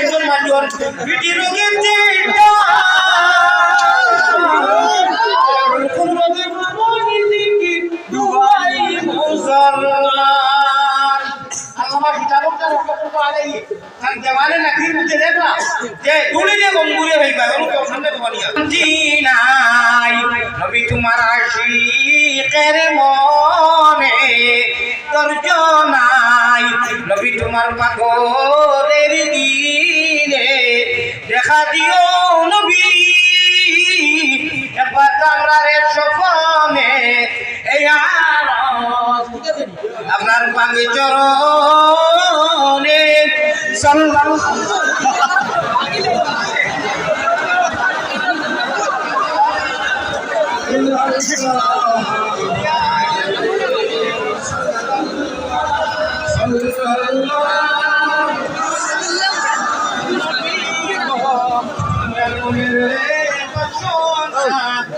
একজন মানুষ পিটি রোগী দেওয়ালে নাকির মধ্যে দেখলা যে তুলি দিয়ে গম্বুরে হইবা ওরকম সামনে তোমানিয়া জিনাই নবী তোমার আশিকের মনে নবী তোমার পাগলের দিও নবী। একবার কামরারে সপনে এই আরজ আপনার পাগে চরণে সাল্লাল্লাহু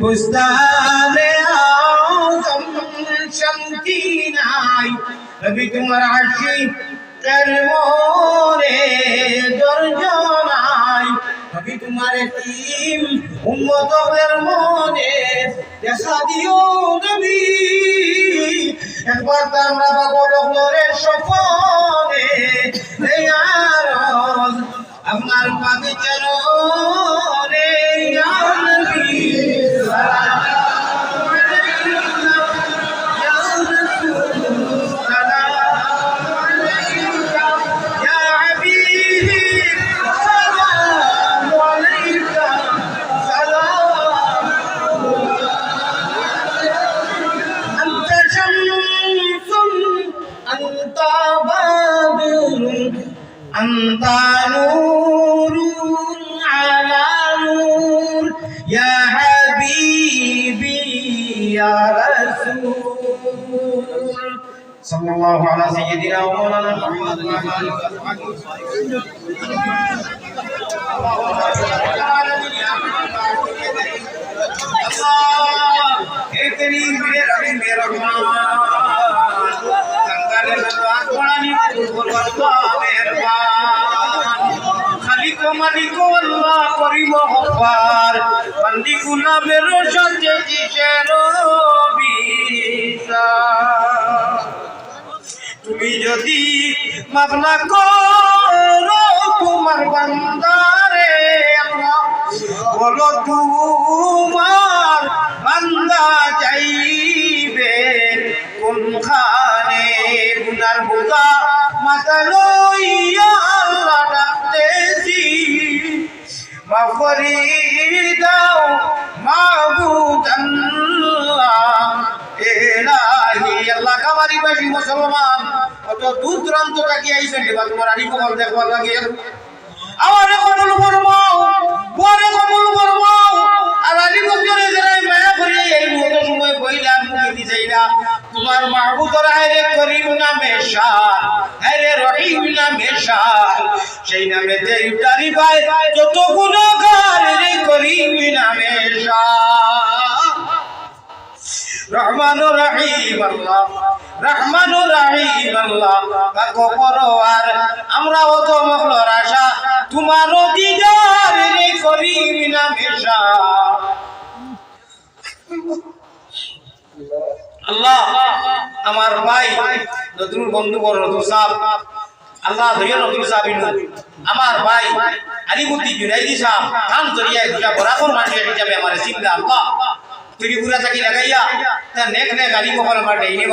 বুস্তানে আজম শান্তি নাই। রবি, তোমার আশি কর্মরে দর্জনাই রবি, তোমার টিম মনে দেখা দিও নবী। একবার আমরা বাবা লগ্নরে সফরে আপনার পাবি চলো রে? أنت نور على نور يا حبيبي يا رسول صلى الله على سيدنا ومولانا محمد وعلى آله وصحبه وسلم الله يا كريم يا رحيم يا رحمن পাকড়ানি কলমের খালিক মালিক আল্লাহ করিব হবার বন্দি গুলামের সাথে কিসের তুমি যদি মামলা করো তোমার বান্দারে, আল্লাহ বলো তোমার বান্দা যাইবে কোন খা বোঝা মাথা লইয়া আল্লাহ ডাকতেছি মাফরি দাও মাহবুদ আল্লাহ এলাহি আল্লাহ। কামারি বাসী মুসলমান, কত দূর দূরান্ত থাকি আইছেন এবার তোমার আলী কবল দেখবার লাগে। আমারে কবুল ফরমাও পরে কবুল ফরমাও, আর আলী বছরে যারাই মায়া করিয়া এই তোমার করিম রহিম সেই নামে যে ইফতারি পায়, যত গুণাগার রে করিম নামে শান রহমান রহিম আল্লাহ রহমান রহিম আল্লাহ, কাকো পরওয়ার আমরা অত মখলর আশা, তোমার দিদার রে করিম নামে শান আল্লাহ, আমার ভাই নতুন বন্ধু বড় নতুন সাহ আল্লাহ ধরিয়া নতুন সাহ আমার ভাই আলিমুদ্দি জুনাইদি সাহ খান জরিয়া দুটা বরাবর মানুষের হিসাবে আমার চিন্তা আল্লাহ। তুই পুরা থাকি লাগাইয়া তা নেক নেক আলিমহল মাঠে